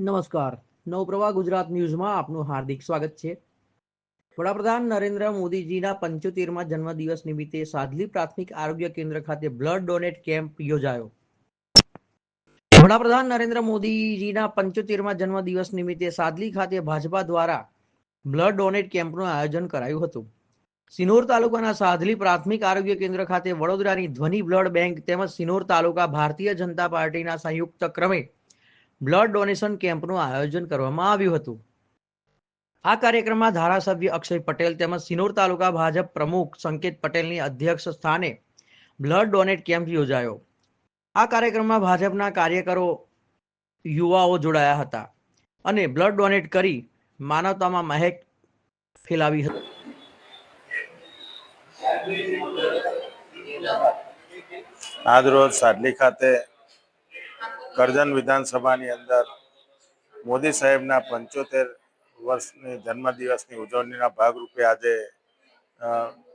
નમસ્કાર. નવપ્રવાહ ગુજરાત ન્યૂઝમાં આપનું હાર્દિક સ્વાગત છે. વડાપ્રધાન નરેન્દ્ર મોદીજીના પંચોતેરમાં જન્મદિવસ નિમિત્તે સાધલી પ્રાથમિક આરોગ્ય કેન્દ્ર ખાતે બ્લડ ડોનેટ કેમ્પ યોજાયો. વડાપ્રધાન નરેન્દ્ર મોદીજીના પંચોતેરમાં જન્મદિવસ નિમિત્તે સાદલી ખાતે ભાજપા દ્વારા બ્લડ ડોનેટ કેમ્પનું આયોજન કરાયું હતું. સિનોર તાલુકાના સાધલી પ્રાથમિક આરોગ્ય કેન્દ્ર ખાતે વડોદરાની ધ્વનિ બ્લડ બેંક તેમજ સિનોર તાલુકા ભારતીય જનતા પાર્ટીના સંયુક્ત ક્રમે બ્લડ ડોનેશન કેમ્પનું આયોજન કરવામાં આવ્યું હતું. આ કાર્યક્રમમાં ધારાસભ્ય અક્ષય પટેલ તેમજ સિનોર તાલુકા ભાજપ પ્રમુખ સંકેત પટેલની અધ્યક્ષ સ્થાને બ્લડ ડોનેટ કેમ્પ યોજાયો. આ કાર્યક્રમમાં ભાજપના કાર્યકરો, યુવાઓ જોડાયા હતા અને બ્લડ ડોનેટ કરી માનવતામાં મહેક ફેલાવી હતી. આજરોજ સાડલી ખાતે કરજણ વિધાનસભાની અંદર મોદી સાહેબના પંચોતેર વર્ષની જન્મદિવસની ઉજવણીના ભાગરૂપે આજે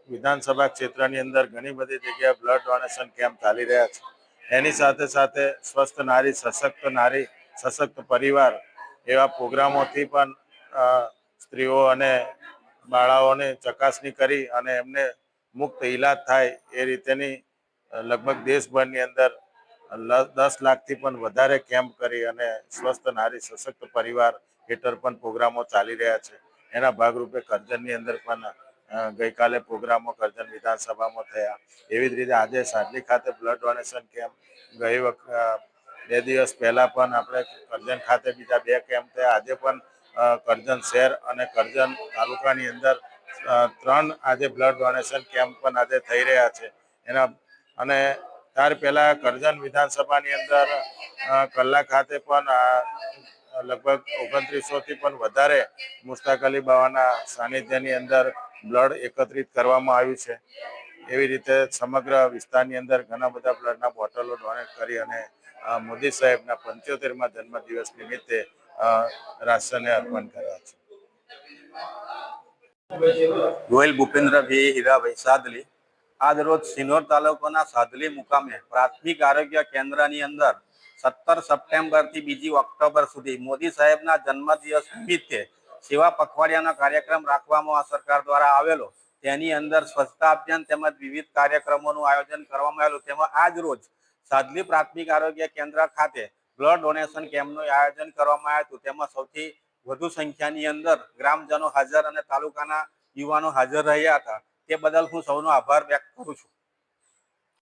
વિધાનસભા ક્ષેત્રની અંદર ઘણી બધી જગ્યાએ બ્લડ ડોનેશન કેમ્પ ચાલી રહ્યા છે. એની સાથે સાથે સ્વસ્થ નારી, સશક્ત નારી, સશક્ત પરિવાર એવા પ્રોગ્રામોથી પણ સ્ત્રીઓ અને બાળાઓની ચકાસણી કરી અને એમને મુક્ત ઈલાજ થાય એ રીતેની લગભગ દેશભરની અંદર દસ લાખથી પણ વધારે કેમ્પ કરી અને સ્વસ્થ નારી સશક્ત પરિવાર હેઠળ પણ પ્રોગ્રામો ચાલી રહ્યા છે. એના ભાગરૂપે કરજણની અંદર પણ ગઈકાલે પ્રોગ્રામો કરજણ વિધાનસભામાં થયા. એવી જ રીતે આજે સાડલી ખાતે બ્લડ ડોનેશન કેમ્પ, ગઈ વખત બે દિવસ પહેલા પણ આપણે કરજણ ખાતે બીજા બે કેમ્પ થયા. આજે પણ કરજણ શહેર અને કરજણ તાલુકાની અંદર ત્રણ આજે બ્લડ ડોનેશન કેમ્પ પણ આજે થઈ રહ્યા છે. એના, અને ત્યાર પહેલા કરજણ વિધાનસભાની અંદર કલાક ખાતે પણ લગભગ ઓગણત્રીસો થી પણ વધારે મુસ્તાક અલી બાવાના સાનિધ્યની અંદર બ્લડ એકત્રિત કરવામાં આવ્યું છે. એવી રીતે સમગ્ર વિસ્તારની અંદર ઘણા બધા બ્લડના બોટલો ડોનેટ કરી અને મોદી સાહેબના પંચોતેરમાં જન્મદિવસ નિમિત્તે રાષ્ટ્રને અર્પણ કર્યા છે. ગોયલ ભૂપેન્દ્રભાઈ હીરાભાઈ સાદલી. આજ રોજ સિનોર તાલુકાના સાદલી મુકામે પ્રાથમિક આરોગ્ય કેન્દ્રની અંદર સત્તર સપ્ટેમ્બરથી બીજી ઓક્ટોબર સુધી મોદી સાહેબના જન્મદિવસ નિમિત્તે સેવા પખવાડિયાનો કાર્યક્રમ રાખવામાં આ સરકાર દ્વારા આવેલો. તેની અંદર સ્વચ્છતા અભિયાન તેમજ વિવિધ કાર્યક્રમોનું આયોજન કરવામાં આવેલું. તેમાં આજ રોજ સાદલી પ્રાથમિક આરોગ્ય કેન્દ્ર ખાતે બ્લડ ડોનેશન કેમ્પનું આયોજન કરવામાં આવ્યું હતું. તેમાં સૌથી વધુ સંખ્યાની અંદર ગ્રામજનો હાજર અને તાલુકાના યુવાનો હાજર રહ્યા હતા. તે બદલ હું સૌનો આભાર વ્યક્ત કરું છું.